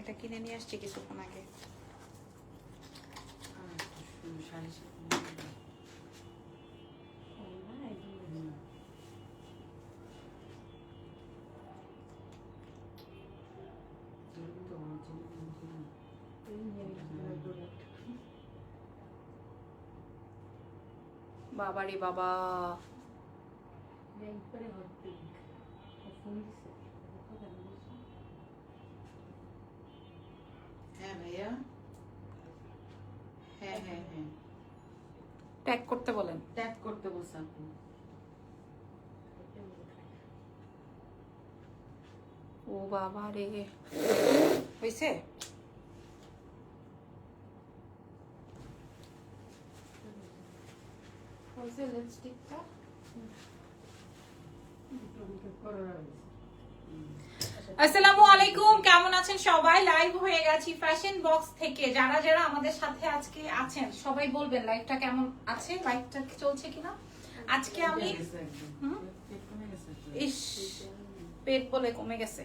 এটা কিনে নিয়ে আসছি কিছুক্ষণ আগে। বাবা রে বাবা হ্যাঁ ভাইয়া হ্যাঁ হ্যাঁ হ্যাঁ ট্যাগ করতে বলেন ট্যাগ করতে বলছে আপনি ও বাবা রে। হয়েছে হয়েছে লিপস্টিকটা আসসালামু আলাইকুম কেমন আছেন সবাই? লাইভ হয়ে গেছি ফ্যাশন বক্স থেকে। যারা যারা আমাদের সাথে আজকে আছেন সবাই বলবেন লাইভটা কেমন আছে? লাইভটা চলছে কিনা? আজকে আমি। ইস পেট বলে কমে গেছে।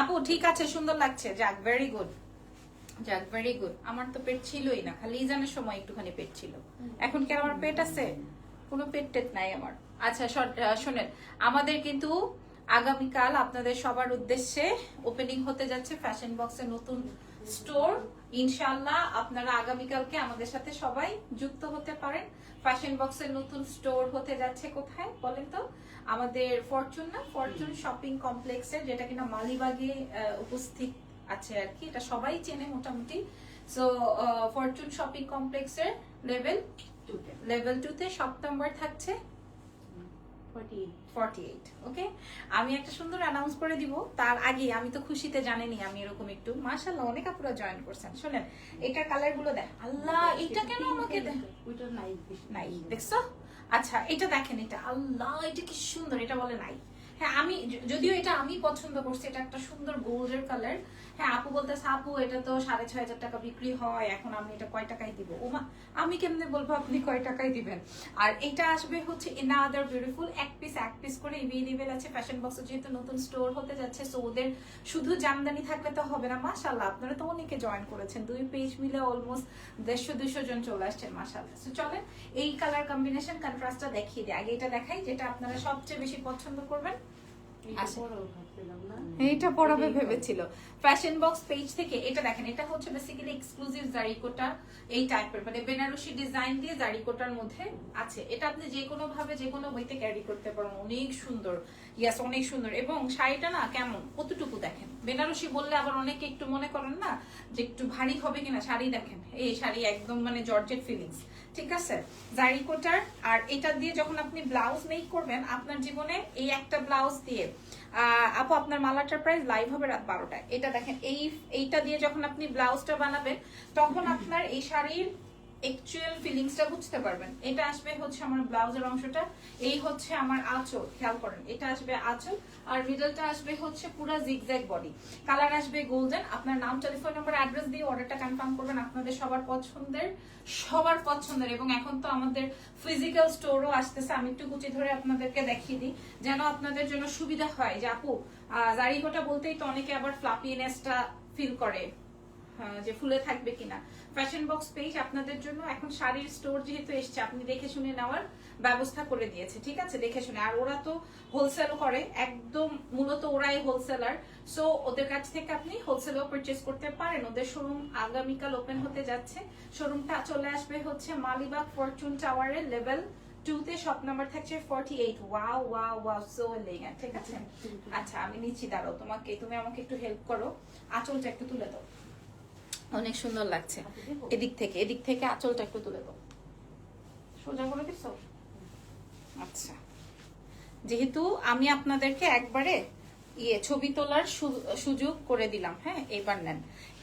আপু, ঠিক আছে, সুন্দর লাগছে। যাক ভেরি গুড যাক ভেরি গুড আমার তো পেট ছিলই না, খালি ইজানের সময় একটুখানি পেট ছিল। এখন কি আমার পেট আছে? কোনো পেট টেট নাই আমার। আচ্ছা শোনেন, আমাদের কিন্তু আগামীকাল আপনাদের সবার উদ্দেশ্যে ওপেনিং হতে যাচ্ছে ফ্যাশন বক্সে নতুন স্টোর। ইনশাল্লাহ আপনারা আগামীকালকে আমাদের সাথে সবাই যুক্ত হতে পারেন। ফ্যাশন বক্সের নতুন স্টোর হতে যাচ্ছে কোথায় বলেন তো? আমাদের ফরচুন না? ফরচুন শপিং কমপ্লেক্সে যেটা কিনা মালিবাগে উপস্থিত আছে আর কি। এটা সবাই চেনে মোটামুটি। সো ফরচুন শপিং কমপ্লেক্সের লেভেল। লেভেল টু তে। সপ্তাম্বর থাকছে। ফর্টি এইট ওকে আমি একটা সুন্দর অ্যানাউন্স করে দিব। তার আগে আমি তো খুশিতে জানেনি আমি এরকম একটু। মাশাল্লাহ অনেক আপুরা জয়েন করছেন। শোনেন এটার কালারগুলো দেখ। আল্লাহ এটা কেন আমাকে দেখ নাই দেখছ? আচ্ছা এটা দেখেন এটা। আল্লাহ এটা কি সুন্দর এটা বলে নাই। হ্যাঁ আমি যদিও এটা আমি পছন্দ করছি এটা একটা সুন্দর গোল্ডের কালার হ্যাঁ আপু বলতেছে আপু এটা তো সাড়ে ছয় হাজার টাকা বিক্রি হয় এখন আমি এটা কয় টাকায় দিব? ওমা আমি কেমনে বলব আপনি কয় টাকায় দিবেন? আর এটা আসবে হচ্ছে ইনা আদার বিউটিফুল এক পিস এক পিস করে এভেলেবেল আছে ফ্যাশন বক্সে যেহেতু নতুন স্টোর হতে যাচ্ছে সো ওদের শুধু জামদানি থাকলে তো হবে না মাশাল্লাহ আপনারা তো অনেকে জয়েন করেছেন দুই পেজ মিলে অলমোস্ট দেড়শো দুশো জন চলে আসছেন মাশাল্লাহ সো চলেন এই কালার কম্বিনেশন কন্ট্রাস্টটা দেখিয়ে দিই আগে এটা দেখাই যেটা আপনারা সবচেয়ে বেশি পছন্দ করবেন। আচ্ছা। এইটা পড়াবে ভেবেছিল। ফ্যাশন বক্স পেজ থেকে এটা দেখেন এটা হচ্ছে বেসিক্যালি এক্সক্লুসিভ জারিকোটা এই টাইপের মানে বেনারসি ডিজাইন দিয়ে জারিকোটার মধ্যে আছে। এটা আপনি যে কোনো ভাবে যে কোনো বইতে ক্যারি করতে পারেন। অনেক সুন্দর। ইয়াস অনেক সুন্দর। এবং শাড়িটা না কেমন? কতটুকু দেখেন? বেনারসি বললে আবার অনেকে একটু মনে করেন না যে একটু ভারী হবে কিনা? শাড়ি দেখেন। এই শাড়ি একদম মানে জর্জেট ফিলিংস। ঠিক আছে? জারিকোটার আর এটা দিয়ে যখন আপনি ব্লাউজ মেক করবেন আপনার জীবনে এই একটা ব্লাউজ দিয়ে আপু আপনার মালাটার প্রাইস লাইভ হবে রাত বারোটায়। এটা দেখেন এই এইটা দিয়ে যখন আপনি ব্লাউজটা বানাবেন তখন আপনার এই শাড়ির অ্যাকচুয়াল ফিলিংসটা বুঝতে পারবেন। এটা আসবে হচ্ছে আমার ব্লাউজের অংশটা। এই হচ্ছে আমার আঁচল খেয়াল করেন। এটা আসবে আঁচল আর মিডলটা আসবে হচ্ছে পুরো জিগজ্যাগ বডি কালার আসবে গোল্ডেন আপনার নাম টেলিফোন নাম্বার অ্যাড্রেস দিয়ে অর্ডারটা কনফার্ম করবেন। আপনাদের সবার পছন্দের সবার পছন্দের। এবং এখন তো আমাদের ফিজিক্যাল স্টোরও আসতেছে। আমি একটু গুছি ধরে আপনাদেরকে দেখিয়ে দিই। যেন আপনাদের জন্য সুবিধা হয়। যে আপু আহ, জারিকোটা বলতেই তো অনেকে আবার ফ্লাপিনেসটা ফিল করে। যে ফুলে থাকবে কিনা। ফ্যাশন বক্স পেজ আপনাদের জন্য এখন শাড়ির স্টোর যেহেতু এসছে আপনি দেখে শুনে নেওয়ার ব্যবস্থা করে দিয়েছে ঠিক আছে? দেখে শুনে। আর ওরা তো হোলসেল করে একদম মূলত ওরাই হোলসেলার সো ওদের কাছ থেকে আপনি হোলসেলও পারচেস করতে পারেন। ওদের শোরুম আগামীকাল ওপেন হতে যাচ্ছে। শোরুমটা চলে আসবে হচ্ছে মালিবাগ ফরচুন টাওয়ারের লেভেল টু তে। শপ নাম্বার থাকছে forty eight wow wow wow so elegant ঠিক আছে? আচ্ছা আমি নিচ্ছি দাঁড়াও তোমাকে তুমি আমাকে একটু হেল্প করো। আঁচলটা একটু তুলে দাও। অনেক সুন্দর লাগছে। এদিক থেকে এদিক থেকে আঁচলটা একটু তুলে দাও। সোজা করে দিছো? আচ্ছা। যেহেতু আমি আপনাদেরকে একবারে ইয়ে ছবি তোলার সুযোগ করে দিলাম হ্যাঁ? এবার নেন।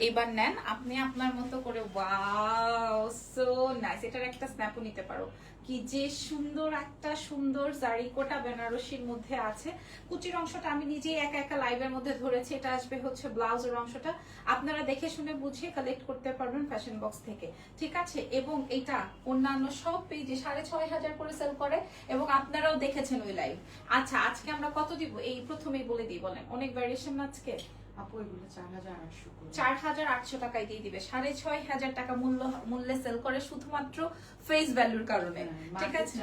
এবার নেন আপনি আপনার মতো করে ওয়াও সো নাইস এটার একটা স্ন্যাপও নিতে পারো। কি যে সুন্দর একটা সুন্দর জারিকোটা বেনারসির মধ্যে আছে। কুচির অংশটা আমি নিজেই একা একা লাইভের মধ্যে ধরেছি, এটা আসবে হচ্ছে ব্লাউজের অংশটা। আপনারা দেখে শুনে বুঝিয়ে কালেক্ট করতে পারবেন ফ্যাশন বক্স থেকে। ঠিক আছে? এবং এটা অন্যান্য সব পেজে সাড়ে ছয় হাজার করে সেল করে এবং আপনারাও দেখেছেন ওই লাইভ আচ্ছা আজকে আমরা কত দিব? এই প্রথমেই বলে দিই, বলেন। অনেক ভ্যারিয়েশন আজকে। আপু এগুলো চার হাজার আটশো চার হাজার আটশো টাকায় দিয়ে দিবে। সাড়ে ছয় হাজার টাকা মূল্য মূল্যে সেল করে শুধুমাত্র ফেস ভ্যালুর কারণে। ঠিক আছে?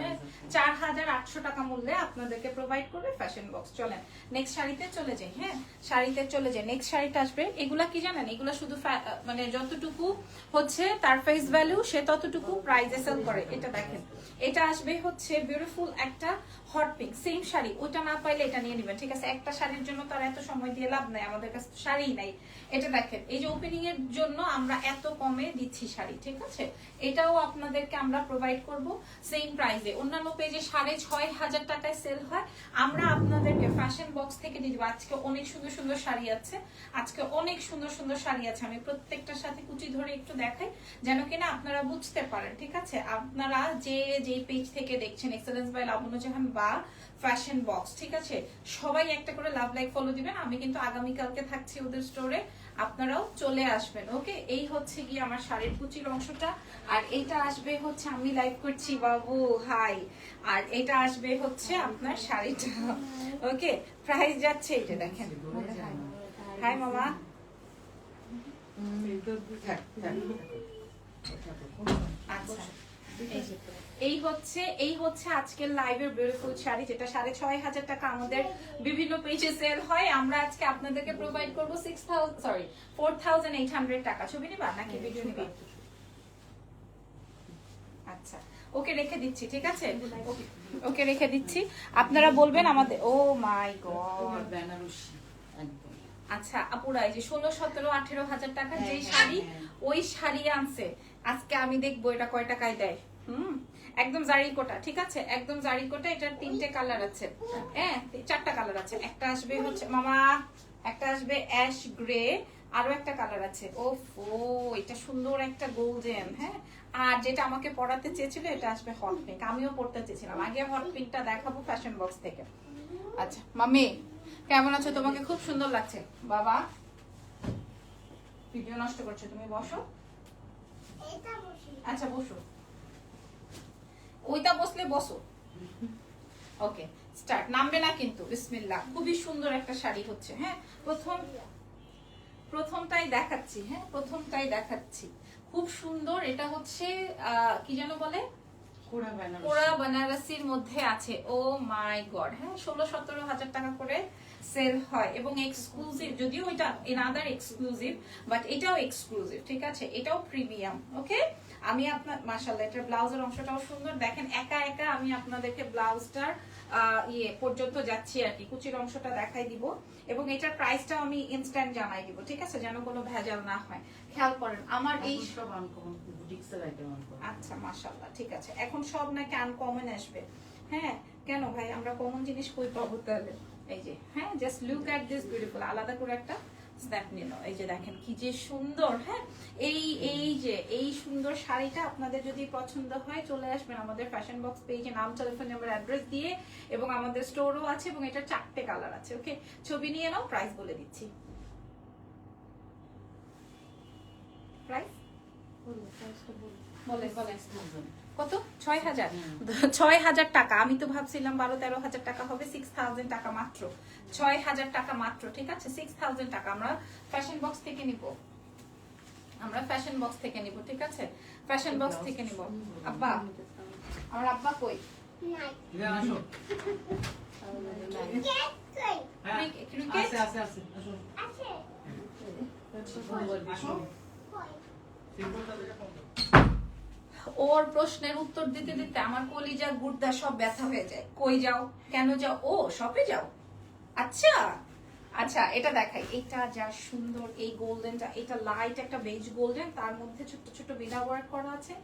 হ্যাঁ, চার হাজার আটশো টাকা মূল্যে আপনাদেরকে প্রোভাইড করবে ফ্যাশন বক্স চলেন নেক্সট শাড়িতে চলে যাই হ্যাঁ? শাড়িতে চলে যাই নেক্সট শাড়িটা আসবে। এগুলা কি জানেন? এগুলা শুধু মানে যতটুকু হচ্ছে তার ফেস ভ্যালু সে ততটুকু প্রাইজে সেল করে। এটা দেখেন। এটা আসবে হচ্ছে বিউটিফুল একটা হট পিঙ্ক সেম শাড়ি ওটা না পাইলে এটা নিয়ে নেবেন, ঠিক আছে? একটা শাড়ির জন্য তার এত সময় দিয়ে লাভ নাই, আমাদের কাছে শাড়িই নাই। এটা দেখেন, এই যে ওপেনিং এর জন্য আমরা এত কমে দিচ্ছি শাড়ি, ঠিক আছে? এটাও আপনাদেরকে আমরা প্রোভাইড করব সেম প্রাইসে অন্যান্য পেজে সাড়ে ছয় হাজার টাকায় সেল হয়। আমরা আপনাদেরকে ফ্যাশন বক্স থেকে দিয়ে দেবো। আজকে অনেক সুন্দর সুন্দর শাড়ি আছে। আজকে অনেক সুন্দর সুন্দর শাড়ি আছে। আমি প্রত্যেকটার সাথে কুচি ধরে একটু দেখাই, যেন কিনা আপনারা বুঝতে পারেন, ঠিক আছে? আপনারা যে যে পেজ থেকে দেখছেন এক্সেলেন্স বাই লাবণ্য জাহান বা ফ্যাশন বক্স ঠিক আছে? সবাই একটা করে লাভ লাইক ফলো দিবেন। আমি কিন্তু আগামীকালকে থাকছি ওদের স্টোরে আপনারাও চলে আসবেন ওকে এই হচ্ছে গিয়ে আমার শাড়ির কুচির অংশটা। আর এটা আসবে হচ্ছে আমি লাইভ করছি বাবু হাই আর এটা আসবে হচ্ছে আপনার শাড়িটা ওকে প্রাইস যাচ্ছে এটা দেখেন। হাই মামা। আচ্ছা। এই হচ্ছে এই হচ্ছে আজকের লাইভের বিউটিফুল শাড়ি যেটা সাড়ে ছয় হাজার টাকা আমাদের বিভিন্ন পেজে সেল হয়। আমরা আজকে আপনাদেরকে প্রোভাইড করব six thousand sorry four thousand eight hundred টাকা। ছবি নিবা নাকি ভিডিও নিবা? আচ্ছা ওকে রেখে দিচ্ছি ঠিক আছে? ওকে- রেখে দিচ্ছি। আপনারা বলবেন আমাদের ও মাই গড বেনারসি আচ্ছা আপুরা এই যে ষোলো সতেরো আঠেরো হাজার টাকা হ্যাঁ, যেই হ্যাঁ, শাড়ি হ্যাঁ। ওই শাড়ি আনছে। আজকে আমি দেখব এটা কয় টাকায় দেয়। হুম? একদম জারি কোটা ঠিক আছে? একদম জারি কোটা এটার তিনটে কালার আছে। হ্যাঁ চারটা কালার আছে। একটা আসবে হচ্ছে মামা একটা আসবে অ্যাশ গ্রে আরও একটা কালার আছে। ও ও এটা সুন্দর একটা গোল্ডেন হ্যাঁ? আর যেটা আমাকে পড়াতে চেয়েছিল এটা আসবে হট পিঙ্ক আমিও পড়তে চেয়েছিলাম। আগে হট পিঙ্কটা দেখাবো ফ্যাশন বক্স থেকে। আচ্ছা মামি কেমন আছো? তোমাকে খুব সুন্দর লাগছে। বাবা ভিডিও নষ্ট করছ। তুমি বসো। আচ্ছা বসো। ওইটা বসলে বসো। ওকে স্টার্ট নামবে না কিন্তু বিসমিল্লাহ। খুবই সুন্দর একটা শাড়ি হচ্ছে হ্যাঁ? প্রথম প্রথমটাই দেখাচ্ছি হ্যাঁ? প্রথমটাই দেখাচ্ছি। খুব সুন্দর এটা হচ্ছে আহ, কি যেন বলে? পোড়া বানারসির মধ্যে আছে। ও মাই গড হ্যাঁ? ষোলো সতেরো হাজার টাকা করে সেল হয় এবং এক্সক্লুসিভ যদিও এটা এনাদার এক্সক্লুসিভ বাট এটাও এক্সক্লুসিভ ঠিক আছে? এটাও প্রিমিয়াম ওকে আমি আপনার মাসাল্লাহ এটার ব্লাউজের অংশটাও সুন্দর। দেখেন একা একা আমি আপনাদেরকে ব্লাউজটার ইয়ে পর্যন্ত যাচ্ছি আর কি। কুচির অংশটা দেখাই দিব এবং এটার প্রাইসটাও আমি ইনস্ট্যান্ট জানাই দিব ঠিক আছে? যেন কোনো ভেজাল না হয়। খেয়াল করেন আমার এই সব আনকমন আচ্ছা মাশাআল্লাহ ঠিক আছে। এখন সব নাকি আনকমন আসবে। হ্যাঁ কেন ভাই? আমরা কমন জিনিস কই পাবো তাহলে? এই যে হ্যাঁ just look at this beautiful আলাদা করে একটা স্ন্যাপ নিল এই যে দেখেন কি যে সুন্দর হ্যাঁ? এই এই যে এই সুন্দর শাড়িটা আপনাদের যদি পছন্দ হয় চলে আসবেন আমাদের ফ্যাশন বক্স পেজে নাম টেলিফোন নাম্বার অ্যাড্রেস দিয়ে এবং আমাদের স্টোরও আছে এবং এটা চারটে কালার আছে ওকে ছবি নিয়ে নাও প্রাইস বলে দিচ্ছি। প্রাইস বলে বলে কত? ছয় হাজার? ছয় হাজার টাকা। আমি তো ভাবছিলাম বারো তেরো হাজার টাকা হবে সিক্স থাউজেন্ড টাকা মাত্র। ছয় হাজার টাকা মাত্র ঠিক আছে? সিক্স থাউজেন্ড টাকা। আমরা ফ্যাশন বক্স থেকে নিব। আমরা ফ্যাশন বক্স থেকে নিব ঠিক আছে? ফ্যাশন বক্স থেকে নিব। আব্বা আমার আব্বা কই? হ্যাঁ, আসো। হ্যাঁ, ক্রিকেট- ওর প্রশ্নের উত্তর দিতে দিতে আমার কলিজা গুর্দা সব ব্যথা হয়ে যায়। কই যাও? কেন যাও? ও, শপে যাও। আচ্ছা। আচ্ছা এটা দেখাই। এটা যা সুন্দর এই গোল্ডেনটা এটা লাইট একটা বেজ গোল্ডেন তার মধ্যে ছোট ছোট বিনা ওয়ার্ক করা আছে।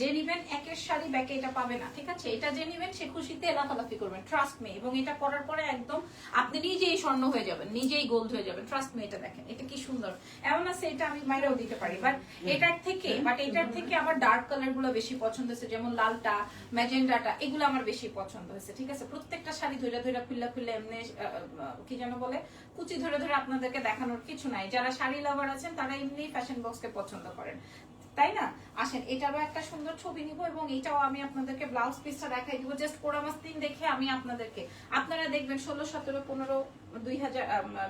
যে নিবেন একের শাড়ি ব্যাকে এটা পাবে না ঠিক আছে? এটা যে নিবেন সে খুশিতে লাফালাফি করবেন ট্রাস্ট মি এবং এটা পরার পরে একদম আপনি নিজেই স্বর্ণ হয়ে যাবেন নিজেই গোল্ড হয়ে যাবেন ট্রাস্ট মি এটা দেখেন এটা কি সুন্দর। এমন আছে এটা আমি মাইরাও দিতে পারি বাট এটার থেকে বাট এটার থেকে আমার ডার্ক কালারগুলো বেশি পছন্দ হয়েছে যেমন লালটা ম্যাজেন্ডাটা এগুলো আমার বেশি পছন্দ হয়েছে ঠিক আছে? প্রত্যেকটা শাড়ি ধরে ধরে খুললে খুললে এমনি কি যেন বলে কুচি ধরে ধরে আপনাদেরকে দেখানোর কিছু নাই। যারা শাড়ি লাভার আছেন, তারা এমনি ফ্যাশন বক্সকে পছন্দ করেন। তাই না? আসেন, এটারও একটা সুন্দর ছবি নিব এবং এটাও আমি আপনাদেরকে ব্লাউজ পিসটা দেখাই দিব। জাস্ট কোরামাস দিন দেখে আমি আপনাদেরকে, আপনারা দেখবেন ষোলো, সতেরো, পনেরো, দুই হাজার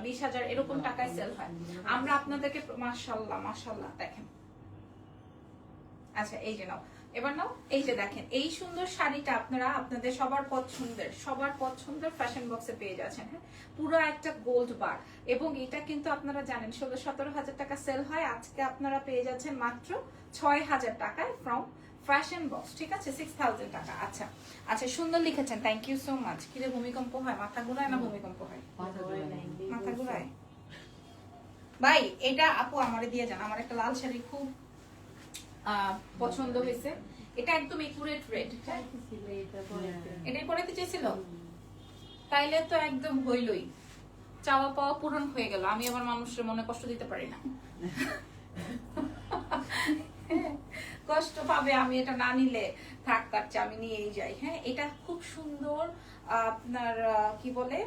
বিশ হাজার এরকম টাকায় সেল হয়। আমরা আপনাদেরকে, মাশাল্লাহ মাশাল্লাহ, দেখেন। আচ্ছা এই যে নাও। এবার নাও এই যে দেখেন এই সুন্দর শাড়িটা আপনারা আপনাদের সবার পছন্দের সবার পছন্দের ফ্যাশন বক্সে পেয়ে যাচ্ছেন হ্যাঁ? পুরো একটা গোল্ড বার এবং এটা কিন্তু আপনারা জানেন ষোলো সতেরো হাজার টাকা সেল হয় আজকে আপনারা পেয়ে যাচ্ছেন মাত্র ছয় হাজার টাকায় ফ্রম ফ্যাশন বক্স ঠিক আছে? সিক্স থাউজেন্ড টাকা আচ্ছা। আচ্ছা সুন্দর লিখেছেন থ্যাংক ইউ সো মাচ কিরে ভূমিকম্প হয় মাথা ঘুরায় না ভূমিকম্প হয়? মাথা ঘুরায়। ভাই এটা আপু আমারে দিয়ে যান আমার একটা লাল শাড়ি খুব পছন্দ হয়েছে। এটা একদম একুরেট রেড এটাই পড়াতে চেয়েছিল? তাইলে তো একদম হইলই। চাওয়া পাওয়া পূরণ হয়ে গেল। আমি আবার মানুষের মনে কষ্ট দিতে পারি না। কষ্ট পাবে আমি, এটা না নিলে থাক কাটছে আমি নিয়েই যাই। হ্যাঁ এটা খুব সুন্দর, আপনার কি বলে?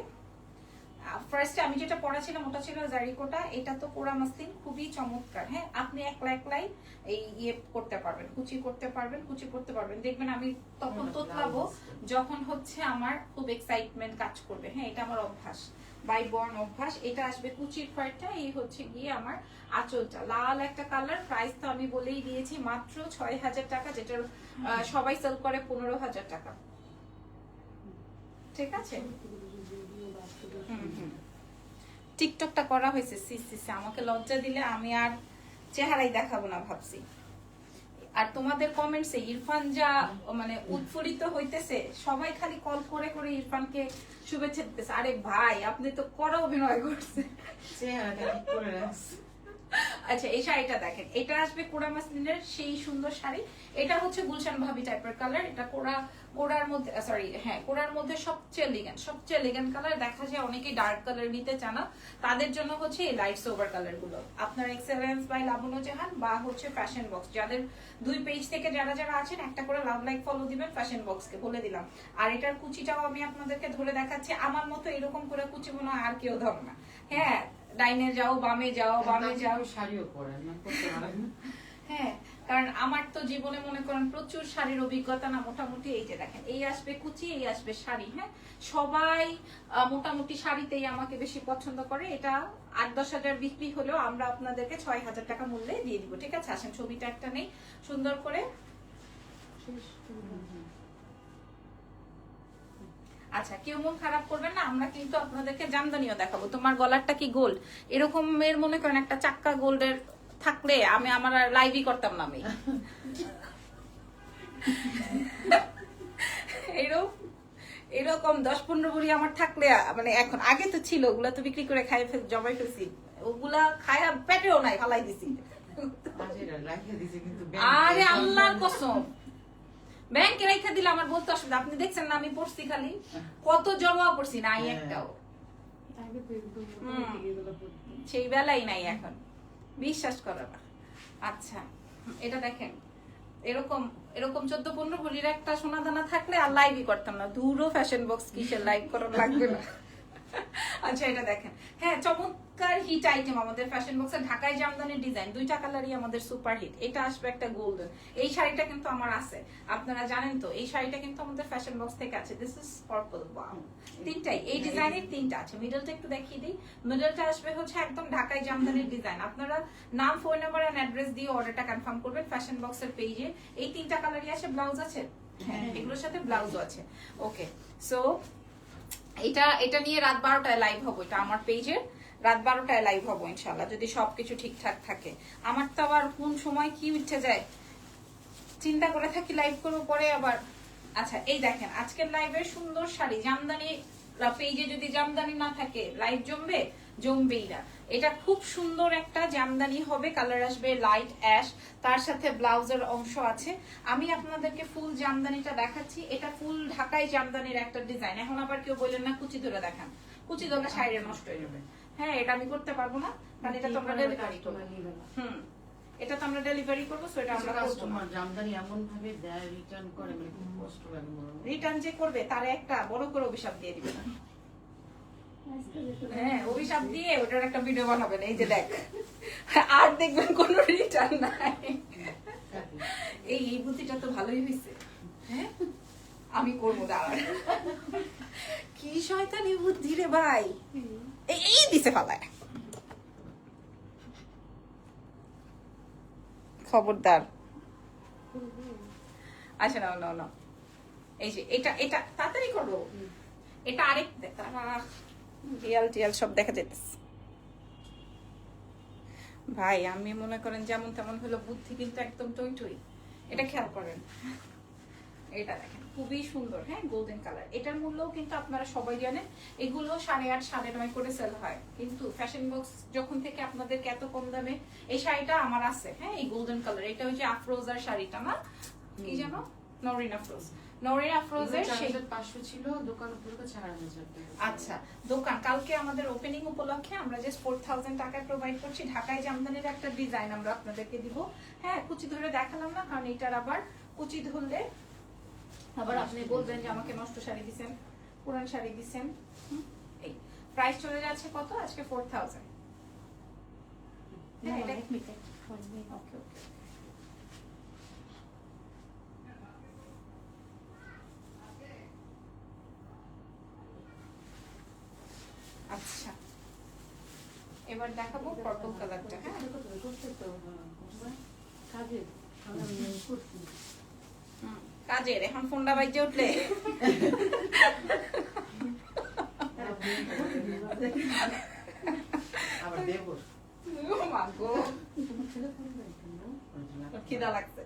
ফার্স্টে আমি যেটা পড়াছিলাম ওটা ছিল জারিকোটা। এটা তো পোড়া মাসলিন খুবই চমৎকার হ্যাঁ? আপনি একলা একলাই এই ইয়ে করতে পারবেন কুচি করতে পারবেন কুচি করতে পারবেন। দেখবেন আমি তখন তোতলাবো যখন হচ্ছে আমার খুব এক্সাইটমেন্ট কাজ করবে হ্যাঁ? এটা আমার অভ্যাস বাই বর্ন অভ্যাস। এটা আসবে কুচির পার্টটা এই হচ্ছে গিয়ে আমার আঁচলটা। লাল একটা কালার প্রাইস তো আমি বলেই দিয়েছি মাত্র ছয় হাজার টাকা যেটা সবাই সেল করে পনেরো হাজার টাকা। ঠিক আছে। টিকটকটা করা হয়েছে, সি সি সি। আমাকে লজ্জা দিলে আমি আর চেহারাই দেখাবো না ভাবছি। আর তোমাদের কমেন্টসে ইরফান যা মানে উৎফুল্লিত হইতেছে, সবাই খালি কল করে করে ইরফানকে শুভেচ্ছা দিতেছে। আরে ভাই, আপনি তো করা অভিনয় করছে চেহারাটা ঠিক করে রাখছে। আচ্ছা এই শাড়িটা দেখেন। এটা আসবে কোড়া মাসলিনের সেই সুন্দর শাড়ি। এটা হচ্ছে গুলশান ভাবি টাইপের কালার এটা কোড়া কোড়ার মধ্যে সরি হ্যাঁ কোড়ার মধ্যে সবচেয়ে এলিগেন্ট সবচেয়ে এলিগেন্ট কালার দেখা যায় অনেকেই ডার্ক কালার নিতে চানা তাদের জন্য হচ্ছে এই লাইট সোভার কালারগুলো। আপনার এক্সেলেন্স বাই লাবণ্য জাহান বা হচ্ছে ফ্যাশন বক্স যাদের দুই পেজ থেকে যারা যারা আছেন, একটা করে লাভ লাইক ফলো দিবেন ফ্যাশন বক্সকে বলে দিলাম। আর এটার কুচিটাও আমি আপনাদেরকে ধরে দেখাচ্ছি। আমার মতো এরকম করে কুচি মনে হয় আর কেউ ধরে না। হ্যাঁ ডাইনে যাও বামে যাও বামে যাও। শাড়িও পরেন না করতে পারেন না। হ্যাঁ কারণ আমার তো জীবনে মনে করেন প্রচুর শাড়ির অভিজ্ঞতা না মোটামুটি এই যে দেখেন এই আসবে কুচি এই আসবে শাড়ি হ্যাঁ? সবাই মোটামুটি শাড়িতেই আমাকে বেশি পছন্দ করে। এটা আট দশ হাজার বিক্রি হলেও আমরা আপনাদেরকে ছয় হাজার টাকা মূল্যে দিয়ে দিব ঠিক আছে? আসেন ছবিটা একটা নেই সুন্দর করে। আচ্ছা কেউ মন খারাপ করবেন না আমরা কিন্তু আপনাদেরকে জামদানিও দেখাবো। তোমার গলারটা কি গোল্ড? এরকমের মনে করেন একটা চাক্কা গোল্ডের থাকলে আমি আমার আর লাইভই করতাম না আমি। এরকম এরকম দশ পনেরো বুড়ি আমার থাকলে মানে এখন আগে তো ছিল ওগুলা তো বিক্রি করে খাই ফেল জবাই ফেলছি। ওগুলা খায়া পেটেও নাই ফালাই দিছি। আরে আল্লাহর কসম। ব্যাংকে রেখে দিলে আমার বলতে অসুবিধা। আপনি দেখছেন না আমি পড়ছি খালি। কত জমা পড়ছি নাই হ্যাঁ। একটাও। সেই বেলাই নাই এখন। বিশ্বাস করো না। আচ্ছা এটা দেখেন। এরকম এরকম চোদ্দ পনেরো বলির একটা সোনা দানা থাকলে আর লাইভই করতাম না। দূরও ফ্যাশন বক্স কিসের লাইভ করার লাগবে না। আচ্ছা এটা দেখেন। হ্যাঁ চমৎকার হিট আইটেম আমাদের ফ্যাশন বক্সের ঢাকায় জামদানির ডিজাইন দুইটা কালারই আমাদের সুপার হিট এটা আসবে একটা গোল্ডেন এই শাড়িটা কিন্তু আমার আছে। আপনারা জানেন তো এই শাড়িটা কিন্তু আমাদের ফ্যাশন বক্স থেকে আছে। দিস ইজ পার্পল ওয়াও তিনটাই। এই ডিজাইনের তিনটা আছে। মিডলটা একটু দেখিয়ে দিই। মিডলটা আসবে হচ্ছে একদম ঢাকায় জামদানির ডিজাইন আপনারা নাম ফোন নাম্বার এন্ড অ্যাড্রেস দিয়ে অর্ডারটা কনফার্ম করবেন ফ্যাশন বক্সের পেজে এই তিনটা কালারই আছে ব্লাউজ আছে? হ্যাঁ এগুলোর সাথে ব্লাউজও আছে। ওকে সো এটা এটা নিয়ে রাত বারোটায় লাইভ হব, এটা আমার পেজের রাত বারোটায় লাইভ হব ইনশাল্লাহ যদি সবকিছু ঠিকঠাক থাকে। আমার তো আবার কোন সময় কি উঠে যায়, চিন্তা করে থাকি লাইভ করব পরে আবার। আচ্ছা এই দেখেন, আজকের লাইভের সুন্দর শাড়ি, জামদানি পেজে যদি জামদানি না থাকে লাইভ জমবে? জমবেই না এটা খুব সুন্দর একটা জামদানি হবে কালার আসবে লাইট অ্যাশ তার সাথে ব্লাউজের অংশ আছে। আমি আপনাদেরকে ফুল জামদানিটা দেখাচ্ছি। এটা ফুল ঢাকাই জামদানির একটা ডিজাইন এখন আবার কেউ বললেন না কুচি ধরে দেখান। কুচি ধরে শাড়ি নষ্ট হয়ে যাবে। হ্যাঁ এটা আমি করতে পারব না কারণ এটা তো আমরা ডেলিভারি করব। হুম এটা তো আমরা ডেলিভারি করব সো এটা আমরা কাস্টমার জামদানি এমন ভাবে দেয় রিটার্ন করে মানে কষ্ট লাগে রিটার্ন যে করবে তার একটা বড় করে অভিশাপ দিয়ে দিবে না। হ্যাঁ অভিশাপ দিয়ে ওটার একটা ভিডিও বানাবেন এই যে দেখ। আর দেখবেন কোনো রিটার্ন নাই। এই এই বুদ্ধিটা তো ভালোই হয়েছে হ্যাঁ? আমি করব দাঁড়া কি শয়তানি বুদ্ধি রে ভাই। এই দিছে ফালায় খবরদার। আচ্ছা নাও নাও নাও। এই যে এটা এটা তাড়াতাড়ি করো। এটা আরেক আহ, টিয়াল টিয়াল সব দেখা যেতেছে ভাই আমি মনে করেন যেমন তেমন হলো বুদ্ধি কিন্তু একদম টই টই এটা খেয়াল করেন। এটা দেখেন খুবই সুন্দর হ্যাঁ গোল্ডেন কালার এটার মূল্যও কিন্তু আপনারা সবাই জানেন এগুলো সাড়ে আট সাড়ে নয় করে সেল হয়। কিন্তু ফ্যাশন বক্স যখন থেকে আপনাদেরকে এত কম দামে এই শাড়িটা আমার আছে হ্যাঁ এই গোল্ডেন কালার এটা হচ্ছে আফরোজার শাড়িটা না? কি। জানো নরিন আফরোজ নরিন আফরোজের সেই পাঁচশো ছিল দোকান চার হাজার আচ্ছা দোকান কালকে আমাদের ওপেনিং উপলক্ষে আমরা যে ফোর থাউজেন্ড টাকায় প্রোভাইড করছি। ঢাকায় জামদানির একটা ডিজাইন আমরা আপনাদেরকে দিব। হ্যাঁ কুচি ধরে দেখালাম না কারণ এটার আবার কুচি ধরলে আবার আপনি বলবেন যে আমাকে নষ্ট শাড়ি দিছেন পুরান শাড়ি হুম, এই প্রাইস চলে যাচ্ছে কত? আজকে ফোর থাউজেন্ড হ্যাঁ এটা ওকে ওকে আচ্ছা। এবার দেখাবো পার্পল কালারটা হ্যাঁ? কাজে কাজের এখন ফোনটা বাজে উঠলে। গো, ওর খিদা লাগছে।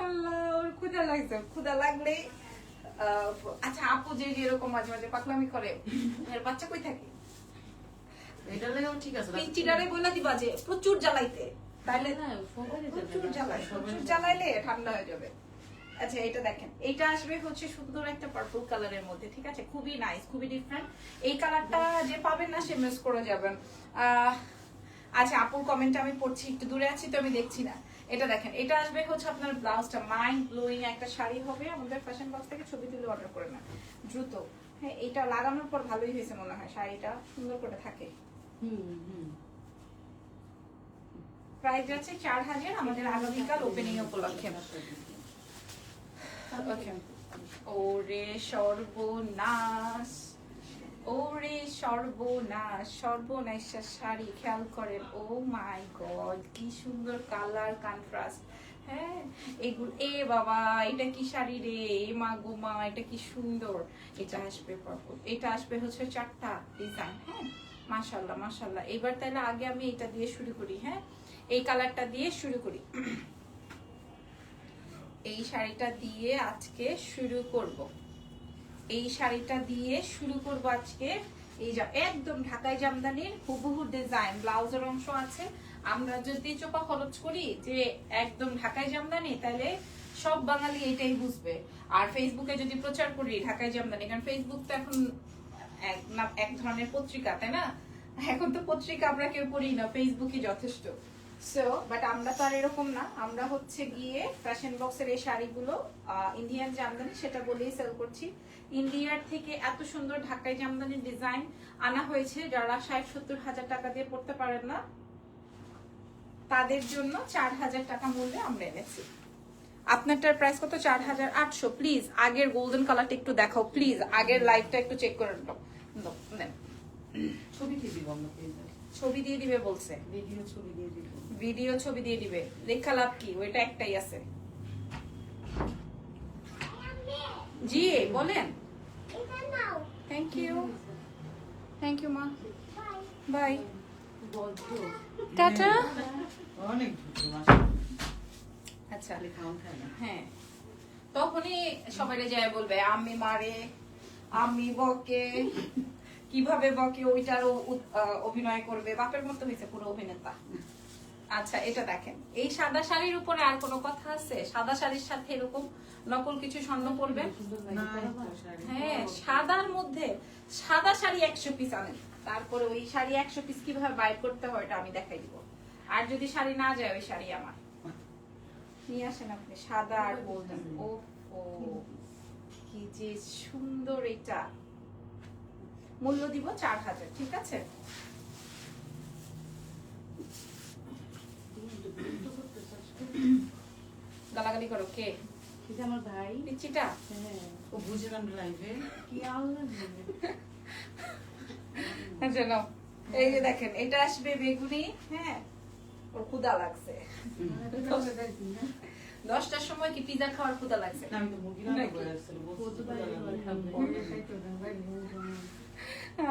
আল্লাহ, ওর ক্ষুধা লাগছে ক্ষুধা লাগলে আচ্ছা আপু যে এরকম মাঝে মাঝে পাকলামি করে এর বাচ্চা কই থাকে? এটা লেগেও ঠিক আছে পিঞ্চিটারে বলে দিবা যে প্রচুর জ্বালাইতে। তাইলে হ্যাঁ। প্রচুর প্রচুর জ্বালাইলে ঠান্ডা হয়ে যাবে। আচ্ছা এটা দেখেন। এটা আসবে হচ্ছে সুন্দর একটা পার্পল কালারের মধ্যে ঠিক আছে? খুবই নাইস খুবই ডিফারেন্ট এই কালারটা যে পাবেন না সে মিস করে যাবেন। আহ, আচ্ছা আপুর কমেন্ট আমি পড়ছি একটু দূরে আছি তো আমি দেখছি না। এটা দেখেন এটা আসবে হচ্ছে আপনার ব্লাউজটা মাইন্ড ব্লোয়িং একটা শাড়ি হবে আমাদের ফ্যাশন বক্স থেকে ছবি তুলে অর্ডার করে না দ্রুত। হ্যাঁ এটা লাগানোর পর ভালোই হয়েছে মনে হয় শাড়িটা সুন্দর করে থাকে। হুম, হুম। প্রাইস যাচ্ছে চার হাজার আমাদের আগামীকাল ওপেনিং উপলক্ষে। Okay. ওরে সর্বনাশ। ওরে সর্বনাশ সর্বনাশা শাড়ি খেয়াল করেন। ও মাই গড, কি সুন্দর কালার কন্ট্রাস্ট হ্যাঁ এগুলো এ বাবা, এটা কি শাড়ি রে? এ মা গো মা, এটা কি সুন্দর। এটা আসবে পার্পল এটা আসবে হচ্ছে চারটা ডিজাইন হ্যাঁ? মাশাল্লাহ মাশাল্লাহ। এবার তাহলে আগে আমি এটা দিয়ে শুরু করি হ্যাঁ? এই কালারটা দিয়ে শুরু করি। এই শাড়িটা দিয়ে আজকে শুরু করব। এই শাড়িটা দিয়ে শুরু করব আজকে। এই যা, একদম ঢাকাই জামদানির হুবহু ডিজাইন ব্লাউজের অংশ আছে। আমরা যদি চোপা খরচ করি যে একদম ঢাকাই জামদানি, তাহলে সব বাঙালি এটাই বুঝবে। আর ফেসবুকে যদি প্রচার করি ঢাকাই জামদানি, কারণ ফেসবুক তো এখন এক ধরনের পত্রিকা, তাই না? এখন তো পত্রিকা আমরা কেউ পড়ি না ফেসবুকই যথেষ্ট। সো বাট আমরা তো আর এরকম না। আমরা হচ্ছে গিয়ে ফ্যাশন বক্সের এই শাড়িগুলো ইন্ডিয়ান জামদানি সেটা বলেই সেল করছি। ইন্ডিয়ার থেকে এত সুন্দর ঢাকাই জামদানির ডিজাইন আনা হয়েছে যারা ষাট সত্তর হাজার টাকা দিয়ে পড়তে পারেন না তাদের জন্য চার হাজার টাকা মূল্যে আমরা এনেছি। আপনারটার প্রাইস কত? চার হাজার আটশো। প্লিজ আগের গোল্ডেন কালারটা একটু দেখাও। প্লিজ আগের লাইফটা একটু চেক করে ছবি দিয়ে দিব ছবি দিয়ে দিবে বলছে। ভিডিও ছবি দিয়ে দিব। ভিডিও ছবি দিয়ে দিবে। লেখা লাভ কি? ওইটা একটাই আছে। জি বলেন। থ্যাংক ইউ থ্যাংক ইউ মা। Bye tata. আচ্ছা। হ্যাঁ তখনই সবাই যায় বলবে আমি মারে আমি বকে। কীভাবে বকে? ওইটার ও উ- আহ, অভিনয় করবে। বাপের মতো হয়েছে পুরো অভিনেতা। আচ্ছা এটা দেখেন। এই সাদা শাড়ির উপরে আর কোনো কথা আছে? সাদা শাড়ির সাথে এরকম নকল কিছু স্বর্ণ পরবেন। হ্যাঁ সাদার মধ্যে সাদা শাড়ি একশো পিস আনেন। তারপরে ওই শাড়ি একশো পিস কীভাবে বাইর করতে হয় এটা আমি দেখাই দিব। আর যদি শাড়ি না যায়, ওই শাড়ি আমার। নিয়ে আসেন আপনি, সাদা আর গোল্ডেন। ও ও কি যে সুন্দর এটা। মূল্য দিব চার হাজার, ঠিক আছে? গালাগালি করো কে? এটা আমার ভাই। পিচিটা হ্যাঁ। ও বুঝে গেল কি আল্লাহ হ্যাঁ, এই যে দেখেন এটা আসবে বেগুনি হ্যাঁ ওর ক্ষুদা লাগছে। দশটার সময় কি পিজা খাওয়ার ক্ষুদা লাগছে? আমি তো মুরগি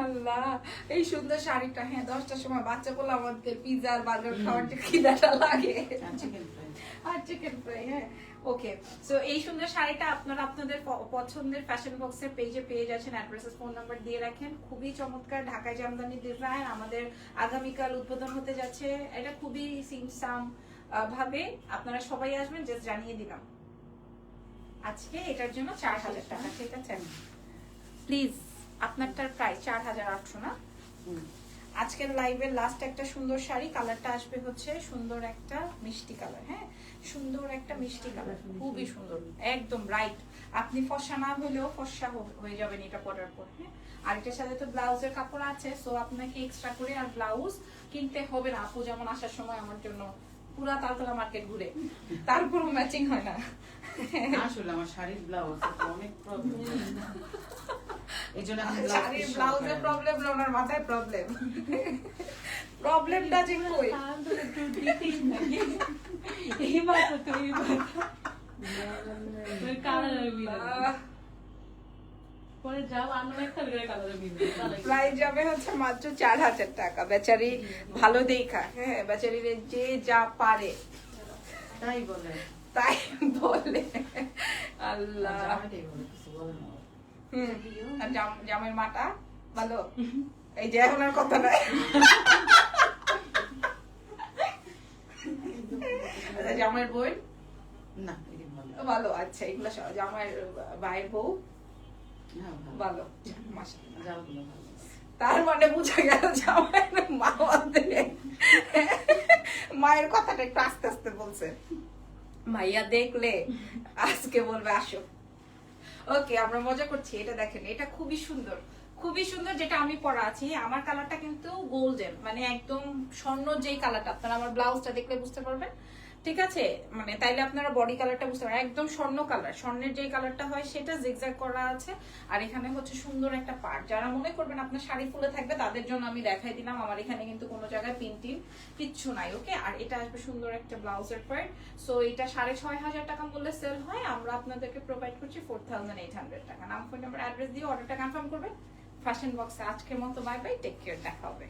আল্লাহ এই সুন্দর শাড়িটা হ্যাঁ দশটার সময় বাচ্চা বলে আমাদের পিজা আর বার্গার খাওয়ার যে খিদাটা লাগে। আর চিকেন ফ্রাই হ্যাঁ ওকে সো এই সুন্দর শাড়িটা আপনারা আপনাদের পছন্দের ফ্যাশন বক্সের পেজে পেয়ে যাচ্ছেন অ্যাড্রেসেস ফোন নাম্বার দিয়ে রাখেন। খুবই চমৎকার ঢাকায় জামদানি ডিজাইন আমাদের আগামীকাল উদ্বোধন হতে যাচ্ছে। এটা খুবই সিমসাম ভাবে আপনারা সবাই আসবেন জাস্ট জানিয়ে দিলাম। আজকে এটার জন্য চার হাজার টাকা ঠিক আছে? প্লিজ আপনারটার প্রাইস চার হাজার আটশো না? আজকের লাইভের লাস্ট একটা সুন্দর শাড়ি কালারটা আসবে হচ্ছে সুন্দর একটা মিষ্টি কালার হ্যাঁ? সুন্দর একটা মিষ্টি কালার খুবই সুন্দর একদম রাইট আপনি ফর্সা না হলেও ফর্সা হ- হয়ে যাবেন এটা পরার পর হ্যাঁ? আর এটার সাথে তো ব্লাউজের কাপড় আছে সো আপনাকে এক্সট্রা করে আর ব্লাউজ কিনতে হবে না। আপু যেমন আসার সময় আমার জন্য পুরা তালতলা মার্কেট ঘুরে তারপর ম্যাচিং হয় না। আসলে আমার শাড়ির ব্লাউজ অনেক প্রবলেম এই জন্য শাড়ির প্রবলেম ওনার মাথায় প্রবলেম প্রবলেমটা যে কই। এইবার তো এইবার। প্রাইস যাবে হচ্ছে মাত্র চার হাজার টাকা। বেচারি ভালো দেখা হ্যাঁ বেচারির যে যা পারে। তাই বলে। তাই বলে। আল্লাহ। আর জামের মাটা ভালো? এই যে এখন আর কথা নাই। আচ্ছা, জামাইয়ের বই না ভালো। ভালো আচ্ছা এগুলো ভাইয়ের বউ? হ্যাঁ ভালো। ভালো মাশাআল্লাহ। যাওগুলো ভালো। তার মানে বুঝা গেল জামাইয়ের মা মায়ের কথাটা একটু আস্তে আস্তে বলছে। মাইয়া দেখলে আজকে বলবে আসো। ওকে আমরা মজা করছি। এটা দেখেন, এটা খুবই সুন্দর। খুবই সুন্দর যেটা আমি পরা আছি। আমার কালারটা কিন্তু গোল্ডেন মানে একদম স্বর্ণ যেই কালারটা আপনারা আমার ব্লাউজটা দেখলে বুঝতে পারবেন। ঠিক আছে? মানে তাইলে আপনারা বডি কালারটা বুঝতে পারবেন। একদম স্বর্ণ কালার স্বর্ণের যেই কালারটা হয়, সেটা জিগজ্যাগ করা আছে। আর এখানে হচ্ছে সুন্দর একটা পার্ট যারা মনে করবেন আপনার শাড়ি ফুলে থাকবে, তাদের জন্য আমি দেখাই দিলাম। আমার এখানে কিন্তু কোনো জায়গায় পিন টিন কিচ্ছু নাই ওকে আর এটা আসবে সুন্দর একটা ব্লাউজের পার্ট সো এটা সাড়ে ছয় হাজার টাকা মূল্যে সেল হয়। আমরা আপনাদেরকে প্রোভাইড করছি ফোর থাউজেন্ড এইট হান্ড্রেড টাকা। নাম ফোন নাম্বার অ্যাড্রেস দিয়ে অর্ডারটা কনফার্ম করবেন। ফ্যাশন বক্সে আজকের মতো বাই বাই টেক কেয়ার দেখা হবে।